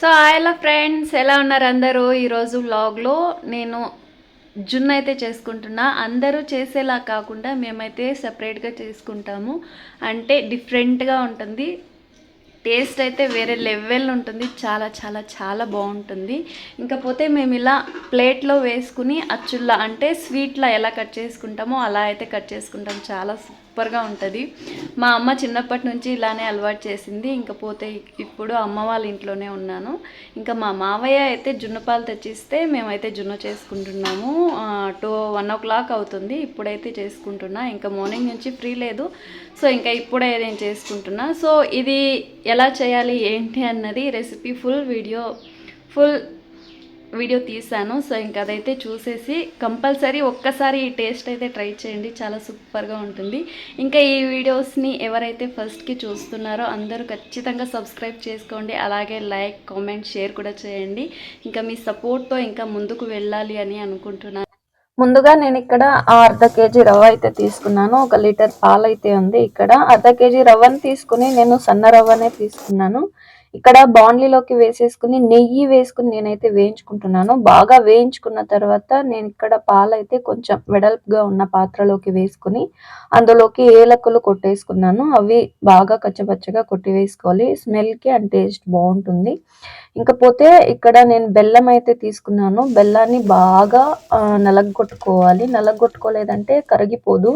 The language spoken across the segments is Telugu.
సో హలో ఫ్రెండ్స్ ఎలా ఉన్నారు అందరూ? ఈరోజు వ్లాగ్లో నేను జున్ను అయితే చేసుకుంటున్నా. అందరూ చేసేలా కాకుండా మేమైతే సపరేట్గా చేసుకుంటాము. అంటే డిఫరెంట్గా ఉంటుంది. టేస్ట్ అయితే వేరే లెవెల్ ఉంటుంది. చాలా చాలా చాలా బాగుంటుంది. ఇంకపోతే మేము ఇలా ప్లేట్లో వేసుకుని అచ్చుల్లా అంటే స్వీట్లా ఎలా కట్ చేసుకుంటామో అలా అయితే కట్ చేసుకుంటాం. చాలా సూపర్గా ఉంటుంది. మా అమ్మ చిన్నప్పటి నుంచి ఇలానే అలవాటు చేసింది. ఇంకా పోతే ఇప్పుడు అమ్మ వాళ్ళ ఇంట్లోనే ఉన్నాను. ఇంకా మా మావయ్య అయితే జున్నపాలు తెచ్చిస్తే మేమైతే జున్న చేసుకుంటున్నాము. టూ వన్ ఓ క్లాక్ అవుతుంది. ఇప్పుడైతే చేసుకుంటున్నా. ఇంకా మార్నింగ్ నుంచి ఫ్రీ లేదు. సో ఇంకా ఇప్పుడే నేను చేసుకుంటున్నా. సో ఇది ఎలా చేయాలి ఏంటి అన్నది recipe full video full video తీసాను సో ఇంకా అదైతే చూసేసి కంపల్సరీ ఒక్కసారి ఈ టేస్ట్ అయితే ట్రై చేయండి. చాలా సూపర్గా ఉంటుంది. ఇంకా ఈ వీడియోస్ని ఎవరైతే ఫస్ట్కి చూస్తున్నారో అందరూ ఖచ్చితంగా సబ్స్క్రైబ్ చేసుకోండి. అలాగే లైక్ కామెంట్ షేర్ కూడా చేయండి. ఇంకా మీ సపోర్ట్తో ఇంకా ముందుకు వెళ్ళాలి అని అనుకుంటున్నాను ముందుగా నేను ఇక్కడ ఆ అర్ధ కేజీ రవ్వ అయితే తీసుకున్నాను. ఒక లీటర్ పాలు అయితే ఉంది ఇక్కడ. అర్ధ కేజీ రవ్వని తీసుకుని నేను సన్న రవ్వనే తీసుకున్నాను. ఇక్కడ బాండ్లీలోకి వేసేసుకుని నెయ్యి వేసుకుని నేనైతే వేయించుకుంటున్నాను. బాగా వేయించుకున్న తర్వాత నేను ఇక్కడ పాలైతే కొంచెం వెడల్పుగా ఉన్న పాత్రలోకి వేసుకుని అందులోకి ఏలకులు కొట్టేసుకున్నాను. అవి బాగా కచ్చపచ్చగా కొట్టి వేసుకోవాలి. స్మెల్కి అండ్ టేస్ట్ బాగుంటుంది. ఇంకపోతే ఇక్కడ నేను బెల్లం అయితే తీసుకున్నాను. బెల్లాన్ని బాగా నలగొట్టుకోవాలి. నలగొట్టుకోలేదంటే కరిగిపోదు.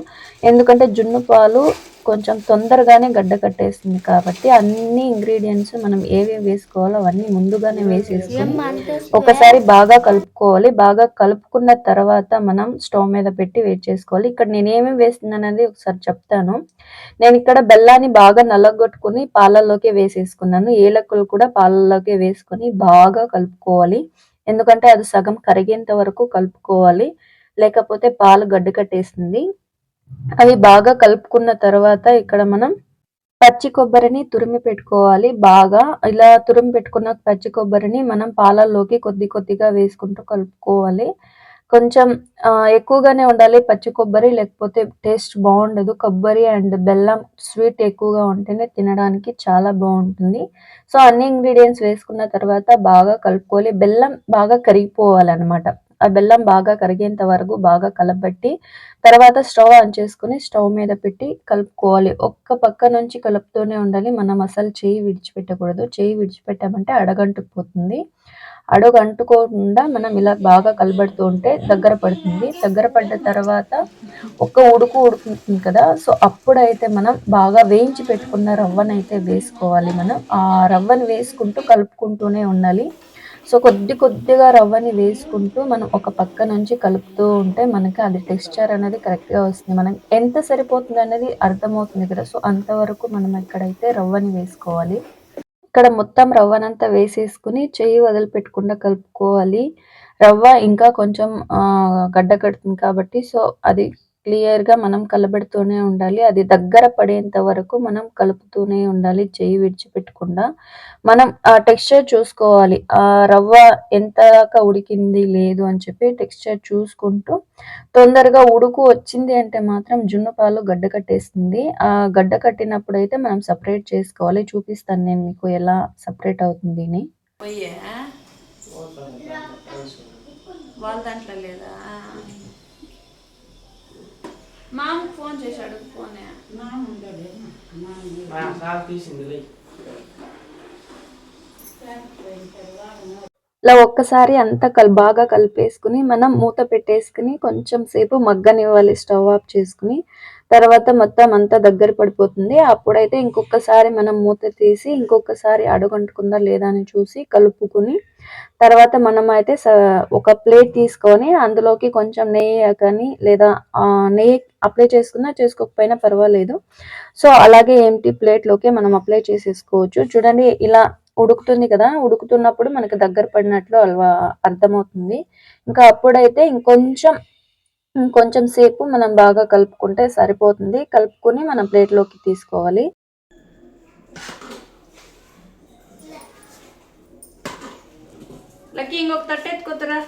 ఎందుకంటే జున్ను పాలు కొంచెం తొందరగానే గడ్డ కట్టేస్తుంది కాబట్టి అన్ని ఇంగ్రీడియంట్స్ మనం ఏవేవి వేసుకోవాలో అవన్నీ ముందుగానే వేసేసుకొని ఒకసారి బాగా కలుపుకోవాలి. బాగా కలుపుకున్న తర్వాత మనం స్టవ్ మీద పెట్టి వేట్ చేసుకోవాలి. ఇక్కడ నేను ఏమేమి వేస్తున్నాను అనేది ఒకసారి చెప్తాను. నేను ఇక్కడ బెల్లాన్ని బాగా నల్లగొట్టుకుని పాలల్లోకి వేసేసుకున్నాను. ఏలకులు కూడా పాలల్లోకి వేసుకొని బాగా కలుపుకోవాలి. ఎందుకంటే అది సగం కరిగేంత వరకు కలుపుకోవాలి. లేకపోతే పాలు గడ్డ కట్టేసింది. అవి బాగా కలుపుకున్న తర్వాత ఇక్కడ మనం పచ్చి కొబ్బరిని తురిమి పెట్టుకోవాలి. బాగా ఇలా తురిమి పెట్టుకున్న పచ్చి కొబ్బరిని మనం పాలల్లోకి కొద్ది కొద్దిగా వేసుకుంటూ కలుపుకోవాలి. కొంచెం ఎక్కువగానే ఉండాలి పచ్చి కొబ్బరి లేకపోతే టేస్ట్ బాగుండదు. కొబ్బరి అండ్ బెల్లం స్వీట్ ఎక్కువగా ఉంటేనే తినడానికి చాలా బాగుంటుంది. సో అన్ని ఇంగ్రీడియంట్స్ వేసుకున్న తర్వాత బాగా కలుపుకోవాలి. బెల్లం బాగా కరిగిపోవాలన్నమాట. ఆ బెల్లం బాగా కరిగేంత వరకు బాగా కలపబెట్టి తర్వాత స్టవ్ ఆన్ చేసుకుని స్టవ్ మీద పెట్టి కలుపుకోవాలి. ఒక్క పక్క నుంచి కలుపుతూనే ఉండాలి. మనం అసలు చేయి విడిచిపెట్టకూడదు. చేయి విడిచిపెట్టామంటే అడగంటుకుపోతుంది. అడుగు అంటుకోకుండా మనం ఇలా బాగా కలబడుతూ ఉంటే దగ్గర పడుతుంది. దగ్గర పడ్డ తర్వాత ఒక్క ఉడుకు ఉడుకుతుంది కదా. సో అప్పుడైతే మనం బాగా వేయించి పెట్టుకున్న రవ్వను అయితే వేసుకోవాలి మనం. ఆ రవ్వను వేసుకుంటూ కలుపుకుంటూనే ఉండాలి. సో కొద్ది కొద్దిగా రవ్వని వేసుకుంటూ మనం ఒక పక్క నుంచి కలుపుతూ ఉంటే మనకి అది టెక్స్చర్ అనేది కరెక్ట్గా వస్తుంది. మనం ఎంత సరిపోతుంది అనేది అర్థమవుతుంది కదా. సో అంతవరకు మనం ఎక్కడైతే రవ్వని వేసుకోవాలి ఇక్కడ మొత్తం రవ్వనంతా వేసేసుకుని చెయ్యి వదిలిపెట్టకుండా కలుపుకోవాలి. రవ్వ ఇంకా కొంచెం ఆ, గడ్డ కడుతుంది కాబట్టి సో అది క్లియర్గా మనం కలబెడుతూనే ఉండాలి. అది దగ్గర పడేంత వరకు మనం కలుపుతూనే ఉండాలి. చేయి విడిచిపెట్టకుండా మనం ఆ టెక్స్చర్ చూసుకోవాలి. ఆ రవ్వ ఎంత దాకా ఉడికింది లేదు అని చెప్పి టెక్స్చర్ చూసుకుంటూ తొందరగా ఉడుకు వచ్చింది అంటే మాత్రం జున్ను పాలు గడ్డ కట్టేస్తుంది. ఆ గడ్డ కట్టినప్పుడు అయితే మనం సపరేట్ చేసుకోవాలి. చూపిస్తాను నేను మీకు ఎలా సపరేట్ అవుతుంది అని. వాళ్ళ దాంట్లో లేదా? మామకు ఫోన్ చేశాడు ఫోనే. ఇలా ఒక్కసారి అంతా కల్ బాగా కలిపేసుకుని మనం మూత పెట్టేసుకుని కొంచెం సేపు మగ్గనివ్వాలి స్టవ్ ఆఫ్ చేసుకుని. తర్వాత మొత్తం అంతా దగ్గర పడిపోతుంది. అప్పుడైతే ఇంకొకసారి మనం మూత తీసి ఇంకొకసారి అడుగంటుకుందా లేదా అని చూసి కలుపుకుని తర్వాత మనం అయితే ఒక ప్లేట్ తీసుకొని అందులోకి కొంచెం నెయ్యి కానీ లేదా నెయ్యి అప్లై చేసుకున్నా చేసుకోకపోయినా పర్వాలేదు. సో అలాగే ఏంటి ప్లేట్లోకి మనం అప్లై చేసేసుకోవచ్చు. చూడండి ఇలా ఉడుకుతుంది కదా ఉడుకుతున్నప్పుడు మనకి దగ్గర పడినట్లు అల్వా అర్థమవుతుంది. ఇంకా అప్పుడైతే ఇంకొంచెం ఇంకొంచెం సేపు మనం బాగా కలుపుకుంటే సరిపోతుంది. కలుపుకొని మనం ప్లేట్లోకి తీసుకోవాలి. Lagi ngok tatet ko tara.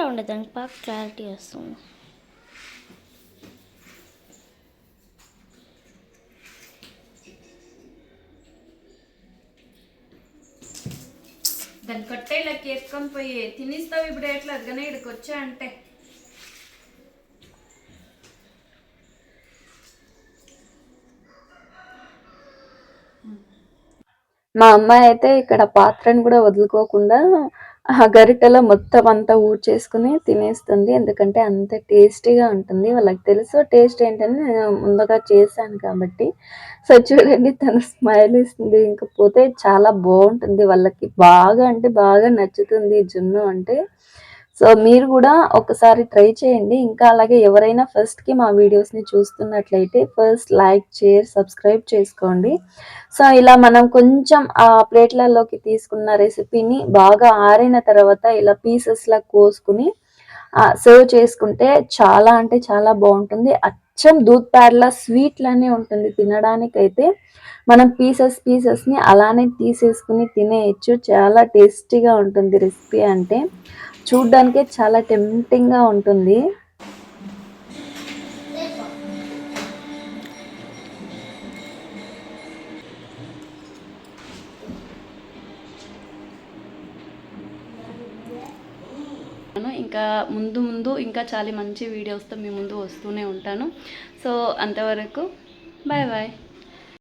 పెట్టేస్తా రెండో ఉండేదానికి బాగా క్లారిటీ వస్తుంది. దాని కట్టే ఇలా ఎత్తుకొని పోయి తినిస్తావు ఇప్పుడు ఎట్లా? అదిగానే ఇక్కడికి వచ్చా అంటే. మా అమ్మాయి అయితే ఇక్కడ పాత్రను కూడా వదులుకోకుండా ఆ గరిటెలో మొత్తం అంతా ఊడ్చేసుకుని తినేస్తుంది. ఎందుకంటే అంత టేస్టీగా ఉంటుంది. వాళ్ళకి తెలుసు టేస్ట్ ఏంటని నేను ముందుగా చేశాను కాబట్టి. సో చూడండి తను స్మైల్ ఇస్తుంది. ఇంకపోతే చాలా బాగుంటుంది. వాళ్ళకి బాగా అంటే బాగా నచ్చుతుంది జున్ను అంటే. సో మీరు కూడా ఒకసారి ట్రై చేయండి. ఇంకా అలాగే ఎవరైనా ఫస్ట్కి మా వీడియోస్ని చూస్తున్నట్లయితే ఫస్ట్ లైక్ షేర్ సబ్స్క్రైబ్ చేసుకోండి. సో ఇలా మనం కొంచెం ఆ ప్లేట్లలోకి తీసుకున్న రెసిపీని బాగా ఆరిన తర్వాత ఇలా పీసెస్లా కోసుకుని సర్వ్ చేసుకుంటే చాలా అంటే చాలా బాగుంటుంది. అచ్చం దూద్ ప్యాడ్లా స్వీట్లానే ఉంటుంది. తినడానికైతే మనం పీసెస్ పీసెస్ని అలానే తీసేసుకుని తినేయచ్చు. చాలా టేస్టీగా ఉంటుంది రెసిపీ అంటే. చూడ్డానికి చాలా టెంప్టింగ్గా ఉంటుంది. ఇంకా ముందు ముందు ఇంకా చాలా మంచి వీడియోస్తో మీ ముందు వస్తూనే ఉంటాను. సో అంతవరకు బాయ్ బాయ్